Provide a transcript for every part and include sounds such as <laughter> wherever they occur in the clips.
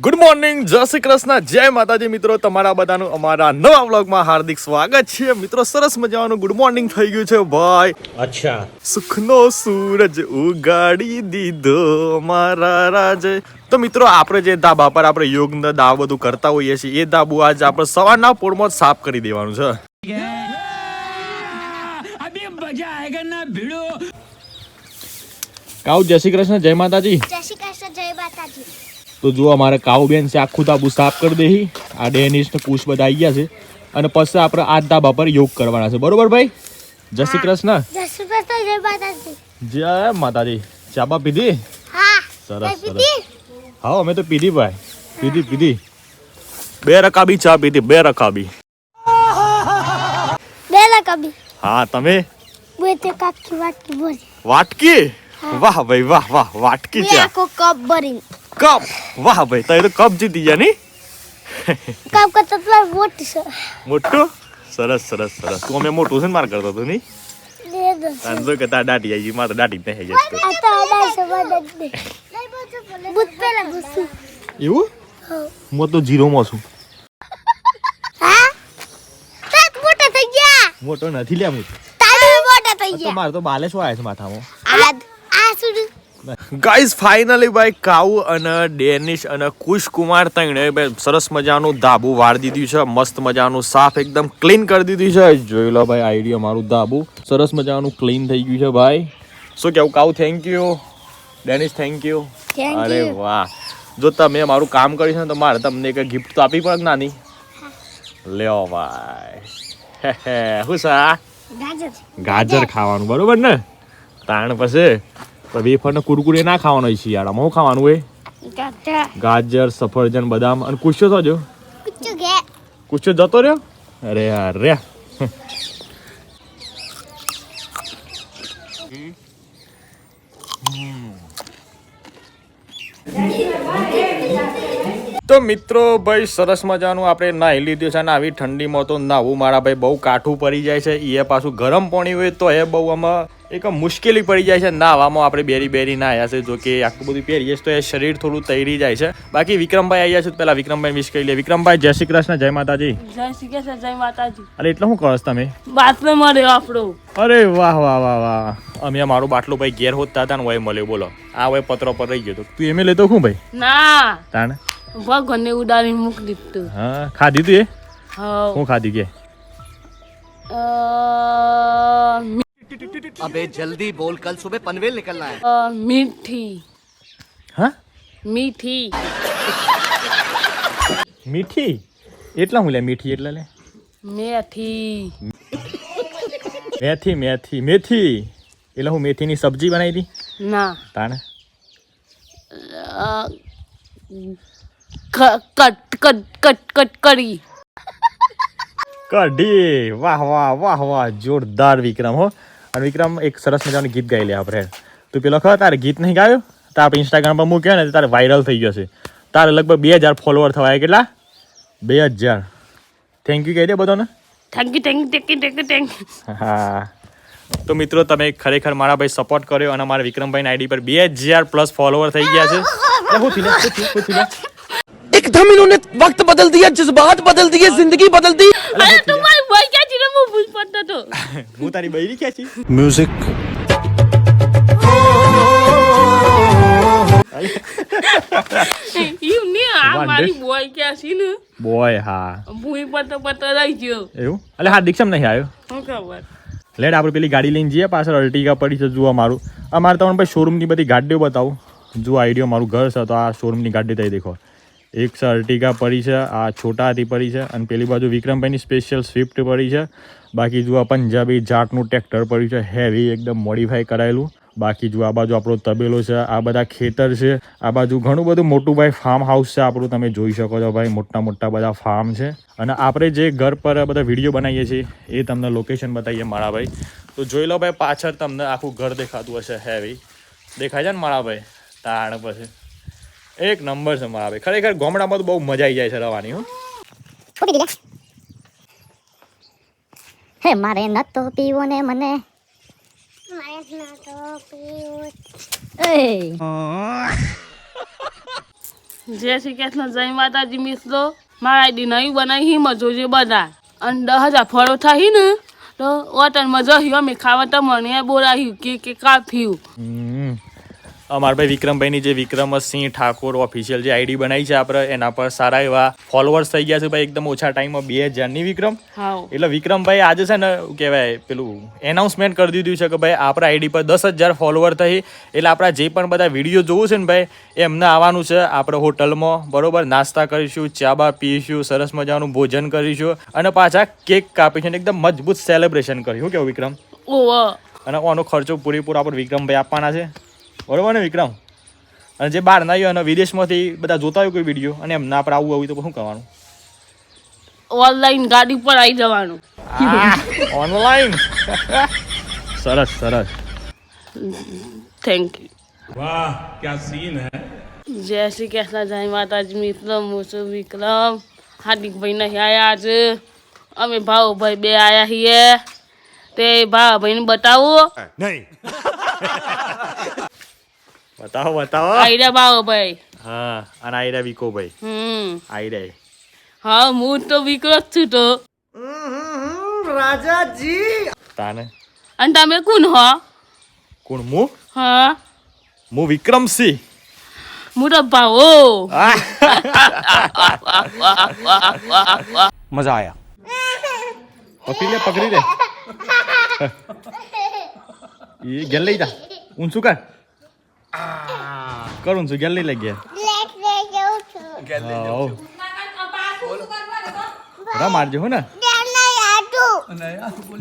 Good morning જય શ્રી કૃષ્ણ. જય માતાજી મિત્રો તમારા બધાનું અમારા નવા વ્લોગમાં હાર્દિક સ્વાગત છે. મિત્રો સરસ મજાનું ગુડ મોર્નિંગ થઈ ગયું છે ભાઈ. અચ્છા. સુખનો સૂરજ ઉગાડી દીધો મારા રાજે. તો મિત્રો આપણે જે ધાબા પર આપણે યોગને દાવ બધું કરતા હોઈએ છીએ એ ધાબુ આજે આપણે સવારના પોળમાં સાફ કરી દેવાનું છે. કાઉ? જય શ્રી કૃષ્ણ જય માતાજી. જય શ્રી કૃષ્ણ જય માતાજી. તો જો અમારે કાઉ બેન છે આખું તાબુ સાફ કરી દેહી. આ ડેનિશ ને પૂછ બધા આવી ગયા છે. અને પછી આપણે આ ધાબા પર યોગ કરવાના છે. બરોબર ભાઈ? જય શ્રી કૃષ્ણ. જય શ્રી કૃષ્ણ જય માતાજી. જય માતાજી. ચાબા પીધી? હા. સરસ, સરસ. હા અમે તો પીધી ભાઈ. પીધી પીધી. બે રકાબી ચા પીધી બે રકાબી. બે રકાબી. હા તમે? બે તે કાકી વાટકી બોલી. વાટકી? વાહ ભાઈ વાહ વાહ વાટકી છે. આખો કપ ભરી કપ? વાહ ભાઈ તો એ તો કપ જીતી ગયા ની કપ કરતા તો મોટી છે. મોટું? સરસ સરસ સરસ. તું અમે મોટું છે ને માર કરતો તો નહીં? દે તો કહેતા કે દાટી આવી માં તો દાટી નહીં જશે આ તો છે બુત પેલા એવું? હું. તો જીરોમાં છું. હા? તાત મોટા થઈ ગયા. મોટો નથી લે હું. તાડે મોટા થઈ તો ગયા. મારે તો બાલે શું આવે છે માથામાં. ગાઈઝ ફાઇનલી ભાઈ કાઉ અને ડેનિશ અને કુશ કુમાર બે સરસ મજાનું ધાબુ વાળી દીધું છે. મસ્ત મજાનું સાફ એકદમ ક્લીન કરી દીધું છે. જોઈ લો ભાઈ આઈડિયા મારું ધાબુ. સરસ મજાનું ક્લીન થઈ ગયું છે ભાઈ. શું કેવું કાઉ thank you Danish thank you અરે વાહ. જો તમે મારું કામ કર્યું છે ને તો મારે તમને એક ગિફ્ટ તો આપી પડે નાની? લ્યો ભાઈ. હે હે. ગાજર. ગાજર ખાવાનું બરોબર ને? તાણ પછી? વેફર ને કુરકુરે ના ખાવાનો હોય શિયાળામાં. શું ખાવાનું હોય? ગાજર. ગાજર સફરજન બદામ અને કુશો તો જો. કુશ્યો કુશો જતો રહ્યો? અરે અરે તો મિત્રો ભાઈ સરસ મજાનું આપણે નાહી લીધું છે અને આવી ઠંડીમાં તો નાહવું મારા ભાઈ બહુ કાઠું પડી જાય છે. એ પાછું ગરમ પાણી હોય તો એ બહુ આમાં એક મુશ્કેલી પડી જાય છે. નાહવામાં આપણે બેરી બેરી નાહ્યા છે જો કે આખું બધું પહેરીએ તો એ શરીર થોડું તૈરી જાય છે. બાકી વિક્રમભાઈ આવ્યા છે તો પેલા વિક્રમભાઈ વિશ કરી લે વિક્રમભાઈ જય શ્રી કૃષ્ણ જય માતાજી. જય શ્રી કૃષ્ણ જય માતાજી. અરે એટલે શું છો તમે? બાતમે મળ્યો આપણો. અરે વાહ વાહ વાહ વાહ. અમે મારો બાટલો ભાઈ ઘેર હોતા હતા ને હોય મળ્યો બોલો. આ હોય પત્રો પર રહી ગયો તો. તું એમે લેતો શું ભાઈ? ના. તાણ? ભગવાનને ઉડાડી મૂકી દીધું હા ખાધી તું એ હવ શું ખાધી કે અ, મી- अबे जल्दी बोल कल सुबह पनवेल निकलना है અ, મીઠી હા મીઠી મીઠી એટલા હું લે મીઠી એટલે લે મેથી મેથી મેથી મેથી એટલે હું મેથીની સબ્જી બનાવી હતી ના તાણ અ, ક- કટ કટ કટ કટ કરી. કઢી. વાહ વાહ વાહ વાહ જોરદાર વિક્રમ હો. અને વિક્રમ એક સરસ મજાનું ગીત ગાઈ લે આપણે. તું પેલો ખબર તારે ગીત નહીં ગાયો? તો આપણે ઇન્સ્ટાગ્રામ પર મૂક્યો ને તારે વાયરલ થઈ છે. તારે લગભગ બે હજાર ફોલોવર થવાય કેટલા? બે હજાર. થેન્ક યુ કહી દે બધાને. Thank you thank you thank you thank you હા. તો મિત્રો તમે ખરેખર મારા ભાઈ સપોર્ટ કર્યો અને મારા વિક્રમભાઈ આઈડી પર બે હજાર પ્લસ ફોલોવર થઈ ગયા છે. પૂછી હું થી લે, હું થી, લે. एकदम इन्होंने वक्त बदल दिया जज्बात बदल दिए जिंदगी बदल दी અરે તું મારી ભાઈ ક્યાં છે ને હું ભૂલ પડતો તો હું તારી બૈરી ક્યાં છી म्यूजिक એવું ને આ વાંધો. મારી બોય ક્યાં છે ને બોય હા ભૂઈ પડતો પડતો રહી ગયો એવું એટલે હા દીક્ષમ નહીં આવ્યો શું ખબર લેડ આપણે પેલી ગાડી લઈને જઈએ પાછળ અર્ટિગા પડી છે જુઓ મારું અમારે તમને ભાઈ શોરૂમની બધી ગાડીઓ બતાવું જુઓ આઈડિયો મારું ઘર છે તો આ શોરૂમની ગાડી થઈ દેખો એક અર્ટિગા પડી છે, આ છોટા હતી પડી છે અને પેલી બાજુ વિક્રમભાઈની સ્પેશિયલ સ્વિફ્ટ પડી છે. બાકી જુઓ પંજાબી જાટનું ટ્રેક્ટર પડ્યું છે હેવી એકદમ મોડિફાઈ કરાયેલું. બાકી જુઓ આ બાજુ આપણો તબેલો છે, આ બધા ખેતર છે, આ બાજુ ઘણું બધું મોટું ભાઈ ફાર્મ હાઉસ છે આપણું, તમે જોઈ શકો છો ભાઈ, મોટા મોટા બધા ફાર્મ છે. અને આપણે જે ઘર પર બધા વીડિયો બનાવીએ છીએ, એ તમને લોકેશન બતાવીએ મારા ભાઈ. તો જોઈ લો ભાઈ, પાછળ તમને આખું ઘર દેખાતું હશે હેવી દેખાય છે ને મારા ભાઈ? તાણ પછી. એક નંબર છે મારા ભાઈ. ખરેખર ગામડામાં તો બહુ મજા આવી જાય છે રવાની હું. દીધા હે મારે નતો પીવો ને મને. તો પીવું. જય શ્રી કૃષ્ણ જય માતાજી મિત્રો. મારા આઈડી નહીં બનાવી હિમ જોજે બધા. અને દસ હજાર ફળો થાય ને તો ઓટન મજા હિયો અમે ખાવા તમને બોલાવ્યું કે કે કાપ્યું હમ. ભાઈ વિક્રમભાઈની જે વિક્રમસિંહ ઠાકોર ઓફિશિયલ જે આઈડી બનાવી છે આપણે એના પર સારા એવા ફોલોવર્સ થઈ ગયા છે ભાઈ એકદમ ઓછા ટાઈમમાં બે હજારની વિક્રમ. એટલે વિક્રમભાઈ આજે છે ને કહેવાય પેલું એનાઉન્સમેન્ટ કરી દીધું છે કે ભાઈ આપણા આઈડી પર દસ હજાર ફોલોવર થઈ. એટલે આપણા જે પણ બધા વીડિયો જોવું છે ને ભાઈ એમને આવવાનું છે આપણે હોટલમાં. બરોબર? નાસ્તા કરીશું ચા બા પીશું સરસ મજાનું ભોજન કરીશું. અને પાછા કેક કાપીશું એકદમ મજબૂત સેલિબ્રેશન કર્યું કેવું વિક્રમ? અને આનો ખર્ચો પૂરેપૂરો આપણે વિક્રમભાઈ આપવાના છે. બરોબર ને વિક્રમ? અને જે બહાર ના આવ્યો અને વિદેશમાંથી બધા જોતા હોય કોઈ વીડિયો અને એમના આપણે આવું આવ્યું તો શું કરવાનું? ઓનલાઈન ગાડી પર આવી જવાનું. ઓનલાઈન સરસ સરસ. થેન્ક યુ વાહ ક્યા સીન હે? જય શ્રી કૃષ્ણ જય માતાજી મિત્રો હું છું વિક્રમ હાર્દિકભાઈ નહીં આવ્યા છે અમે ભાવભાઈ બે આયા છીએ. તે ભાવ ભાવભાઈને બતાવો. નહીં. બતાવો બતાવો. આઈડા બાવો ભાઈ. હા અને આઈડા વિકો ભાઈ. હમ. રે હા હું તો વિકો છું તો. રાજાજી. તાને? અને તમે કોણ હો? કોણ મુ હા. મુ વિક્રમસિંહ. મુ ડબ્બાઓ મજા આયા. પકડી પકડી લે. <laughs> એ ઘેર લઈ જા. ઊંચું કર. કરું છું ગેલી લઈ ગયા. રમાડજો હું ને?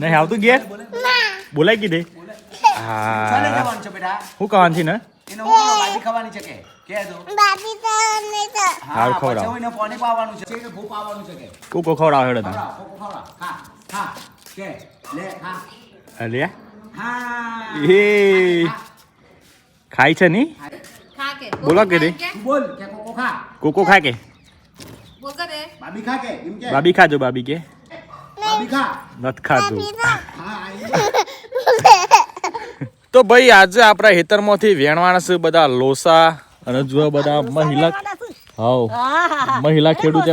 નહીં આવતું. ગેર બોલાઈ કીધે હા. હું કહેવાનું છે ને? ખવડાવ. ખાય છે ની? બોલો કે દે બોલ. કે કોકો ખા. કોકો કે? બાબી ખા કે? એમ કે. બાબી ખાજો બાબી કે. બાબી ખા. નથી ખાતું <laughs> તો ભાઈ આજે આપણા હેતરમાંથી વેણવાના છે બધા લોસા અને જો બધા મહિલા હાવ મહિલા ખેડૂત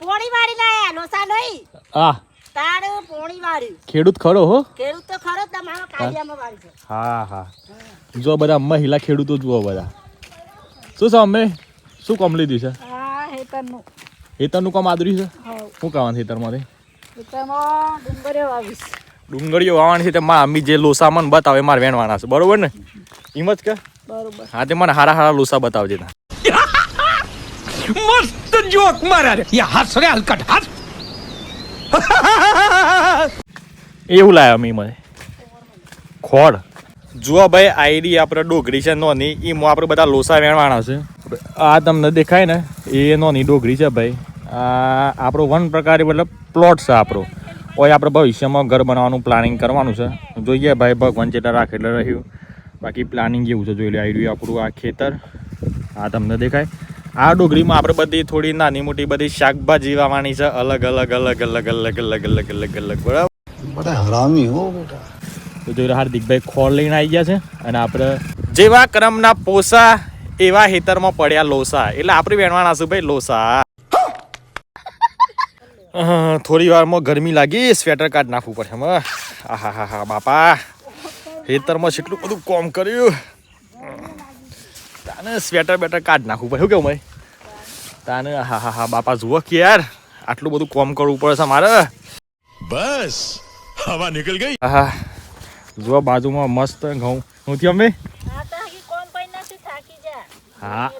પોણી વાળી લાયા લોસા નહીં. આ તારે પોણી વાળી ખેડૂત ખરો હો? ખેડૂત તો ખરો જ તમારો કાઢિયામાં વાળી છે. હા હા. જો બધા મહિલા ખેડૂતો જુઓ બધા. શું છે અમે? શું કામ લીધું છે? હેતરનું. કામ આદર્યું છે? શું કહેવાનું કામ હેતરમાંથી? ડુંગળીઓ વાવવાની છે તે મારા અમી જે લોસા મને બતાવે મારે વેણવાના છે. બરોબર ને? એમ જ કે? બરોબર. હા તે મને હારા હારા લોસા બતાવજે ના મસ્ત જોક મારા. રે યા હસ રે હલકટ હસ એવું લાયા અમી મને. ખોડ. જુઓ ભાઈ, આઈડી આપણે ડોગરી છે, નોની. એમાં આપણે બધા લોસા વેણવાના છે. આ તમને દેખાય ને, એ નોની ડોગરી છે ભાઈ. આ આપણો વન પ્રકારે મતલબ પ્લોટ છે આપણો. ઓય આપણે ભવિષ્યમાં ઘર બનાવવાનું, પ્લાનિંગ કરવાનું છે. જોઈએ ભાઈ, ભગવાન જેટલા રાખે એટલે રહ્યું. બાકી પ્લાનિંગ એવું છે, જોઈ લે, આઈડી આપણું આ ખેતર. આ તમને દેખાય. આ ડુંગળીમાં આપણે બધી થોડી નાની મોટી બધી શાકભાજી વાવવાની છે. અલગ અલગ અલગ અલગ અલગ અલગ અલગ અલગ અલગ, બરાબર? બધા હરામી હો બેટા. તો જોઈ હાર્દિકભાઈ ખોળ લઈને આવી ગયા છે અને આપણે જેવા કરમના પોસા એવા હેતરમાં પડ્યા લોસા. એટલે આપણે આપણી બહેનવા નાસુભાઈ લોસા. થોડી વારમાં ગરમી લાગી સ્વેટર કાઢ નાખવું પડે હમ આહા હા હા બાપા. હેતરમાં જેટલું બધું કોમ કર્યું. તાને સ્વેટર બેટર કાઢ નાખવું પડે. શું કેવું ભાઈ? તાને હા હા હા બાપા જુઓ કે યાર આટલું બધું કોમ કરવું પડે છે મારે. બસ હવા નીકળી ગઈ. હા જુઓ બાજુમાં મસ્ત ઘઉં. હું થયું અમે? જા. હા.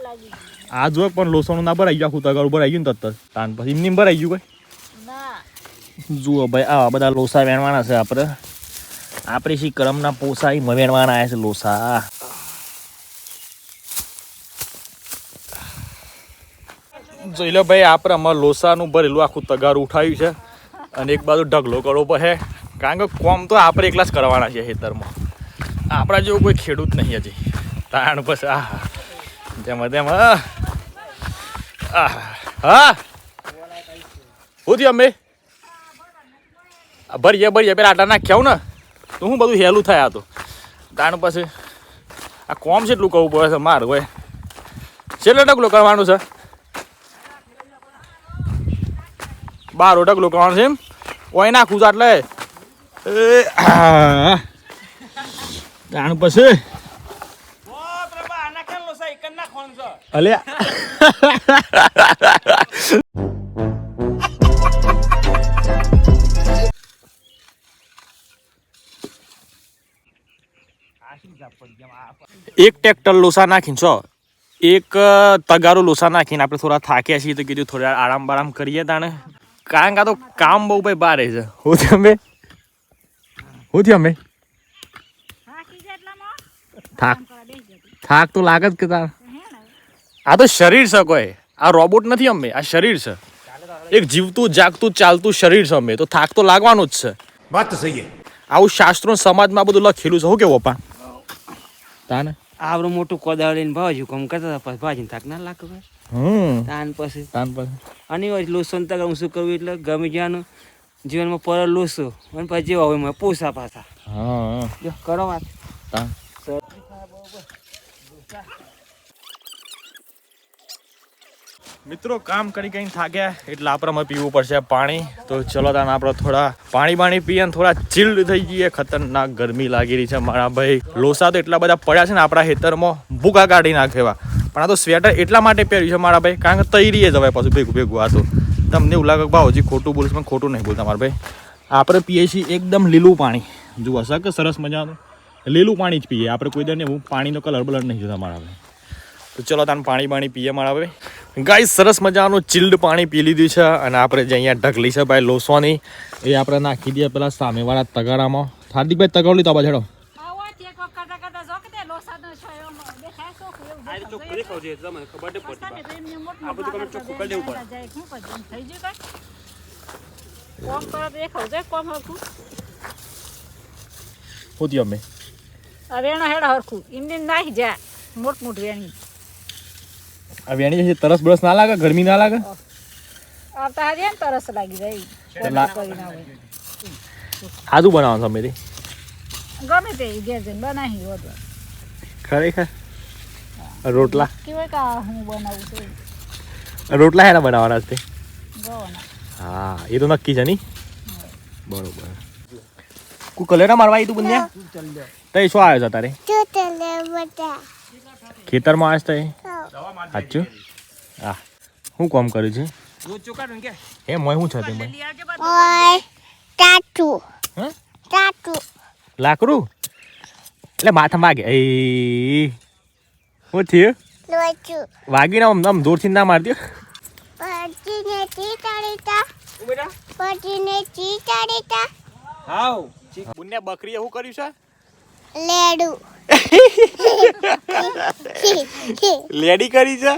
આ જો પણ લોસણું ના ભરાઈ ગયું આખું તગાર ઉપર આવી ગયું ને તત્તર તાન પછી એમની ભરાઈ ગયું કઈ? જુઓ ભાઈ આવા બધા લોસા વેણવાના છે આપણે આપણે શી કરમના પોસા એ વેણવાના આવ્યા છે લોસા. જોઈ લો ભાઈ આપણે અમારે લોસાનું ભરેલું આખું તગાર ઉઠાવ્યું છે. અને એક બાજુ ઢગલો કરવો પડે. કારણ કે કોમ તો આપણે એકલા જ કરવાના છે ખેતરમાં. આપણા જેવું કોઈ ખેડૂત નહીં હજી. તાણ પછી આ જેમાં, તેમાં. હા. શું થયું અમે ભરીએ ભરીએ, પેલા આટલા નાખ્યા ને, તો હું બધું હેલું થાય તો. તાણ પછી આ કોમ એટલું કહું પડે છે મારું હોય. છેલ્લે ડગલું કરવાનું છે? બારો ઢગલો કરવાનું છે એમ? ઓય નાખું છું એટલે એ આ. તાણ પછી? અલ્યા એક ટ્રેક્ટર લોસા નાખીને છો. એક તગારું લોસા નાખીને આપણે થોડા થાક્યા છીએ તો કીધું થોડા આરામ બારામ કરીએ તાણે. કારણ કે આ તો કામ બહુ ભાઈ બારે છે. હું અમે હું થયું અમે. થાક થાક. તો લાગે જ કે તાર. આ તો શરીર છે કોઈ. આ રોબોટ નથી અમે આ શરીર છે. એક જીવતું જાગતું ચાલતું શરીર છે અમે તો થાક તો લાગવાનું જ છે. વાત સહી આવું શાસ્ત્રો સમાજમાં બધું લખેલું છે. હું કેવો પા તાને? આવડું મોટું કોદાળી લઈને ભાવજુ કામ કરતા હતા પછી ભાજીને થાક ના લાગે હમ. તાન પછી. તાન પછી. અને લોસન તક હું શું કરવું એટલે ગમે જ્યાંનું જીવનમાં પર લૂસું અને પછી જેવા હોય પૂછા પાછા હા કરો વાત. મિત્રો કામ કરી કઈ થાક્યા એટલે આપણે પીવું પડશે પાણી. તો ચલો તાન આપણે થોડા પાણી બાણી પીએ ને થોડા ચિલ્ડ થઈ જઈએ. ખતરનાક ગરમી લાગી રહી છે મારા ભાઈ. લોસા તો એટલા બધા પડ્યા છે ને આપણા ખેતરમાં ભૂકા કાઢી નાખેવા પણ આ તો સ્વેટર એટલા માટે પહેર્યું છે મારા ભાઈ કારણ કે તૈરીએ જવાય પાછું ભેગું ભેગું આ તો. તમને એવું લાગે કે ભાવ હજી ખોટું બોલીશ, પણ ખોટું નહીં બોલતા મારા ભાઈ. આપણે પીએ છીએ એકદમ લીલું પાણી. જુઓ શક સરસ મજાનું? લીલું પાણી જ પીએ. આપણે કોઈ દર એવું પાણીનો કલર બલર નહીં જોતા મારા ભાઈ. તો ચલો, તાન પાણી પાણી પીએ મારા ભાઈ. ગાય સરસ મજાનું ચિલ્ડ પાણી પી લીધું છે અને આપણે જે અહીંયા ઢગલી છે ભાઈ લોસવાની, એ આપણે નાખી દઈએ પેલા સામેવાળા તગારામાં. હાર્દિકભાઈ તગાવ લીધો બાજુ હેડો આવો છે એક વખત કરતા કરતા જો કે તે લોસાનો છો એમ દેખાય ચોખ્ખું એવું દેખાય. રસ્તાને તો એમને મોટું ભાગર તો દેખાય ના જાય. શું કરશું? થઈ ગયું કાંઈ? કોમ કરો દેખાવ જાય કોમ હરખું? હોતી અમે. આ વેણો હેડો હરખું. એમને નાખી જા મોટ મોટ વેણી. આ વેણી છે તરસ બરસ ના લાગે ગરમી ના લાગે? આવતા હાજે ને તરસ લાગી જાય. કરી ના આદુ બનાવવાનું તમે ગમે તે ઘેર જઈને બનાવી ખરેખર? રોટલા? કેવા કા હું બનાવું છું? રોટલા હેરા બનાવવાના છે હા એ તો નક્કી છે ની બરોબર. કુ કલેરા મારવા આવી તું બંને? તઈ શું આવ્યો છે તારે? ખેતરમાં આવ્યો છે સાચું? હા. હું કામ કર્યું છે? એ મોય શું છે તે મોય? ટાટુ હે? ટાટુ લાકડું? એટલે માથા માગે. એ શું થયું? વાગીને આમ આમ દૂરથી ના મારતી પટીને ચી ચડીતા? પટીને ચી ચડીતા? હાવ બુને બકરીએ શું કર્યું છે? લેડુ. લેડી કરી છે?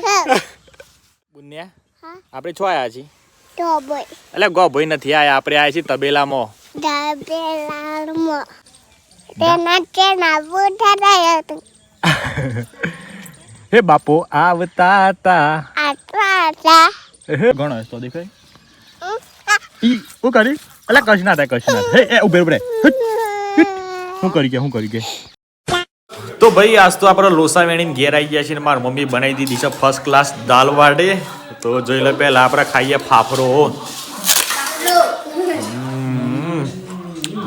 બુન્યા હા? આપણે છો આયા છીએ? ટોબોય એટલે ગો ભાઈ નથી આયા. આપણે આયા છીએ તબેલામાં. ડાબેલાળમાં તેના તેના બુઢા રહ્યા હતું. હે બાપો આવતા તા આટલા આટલા ઘણો તો દેખાય. ઈ શું કરી? અલા કશ ના થાય કશ ના હે એ ઉભે ઉભે. શું કરી કે શું કરી ગયા. તો ભાઈ આજ તો આપણે લોસા વેણીને ઘેર આવી ગયા છીએ ને મારી મમ્મી બનાવી દીધી છે ફર્સ્ટ ક્લાસ દાલ વાડે. તો જોઈ લે પહેલા આપણે ખાઈએ ફાફરો.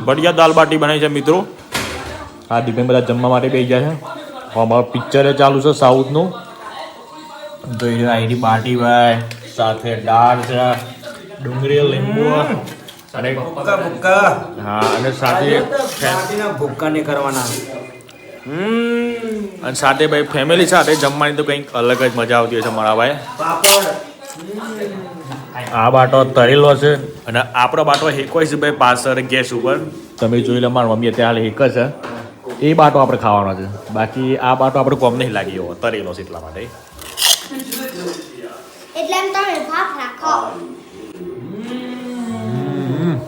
બઢિયા દાલ બાટી બનાવી છે મિત્રો. હા દીપેન બધા જમવા માટે બેસી ગયા છે. અમારું પિક્ચર ચાલુ છે સાઉથનું તો અહીંની બાટી ભાઈ સાથે દાળ છે ડુંગળી લીંબુ. અને ભૂક્કા ભૂક્કા. હા અને સાથે ભૂક્કા નહીં કરવાના. અને સાથે ભાઈ ફેમિલી સાથે જમવાની તો કંઈક અલગ જ મજા આવતી હોય છે મારા ભાઈ. આ બાટો તળેલો છે. અને આપણો બાટો હેકો છે ભાઈ પાછળ ગેસ ઉપર. તમે જોઈ લો મારા મમ્મી અત્યારે હાલ એક જ છે. એ બાટો આપણે ખાવાનો છે. બાકી આ બાટો આપણે કોમ નહીં લાગી તરેલો છે એટલા માટે. એટલે એમ તમે ભાગ રાખો.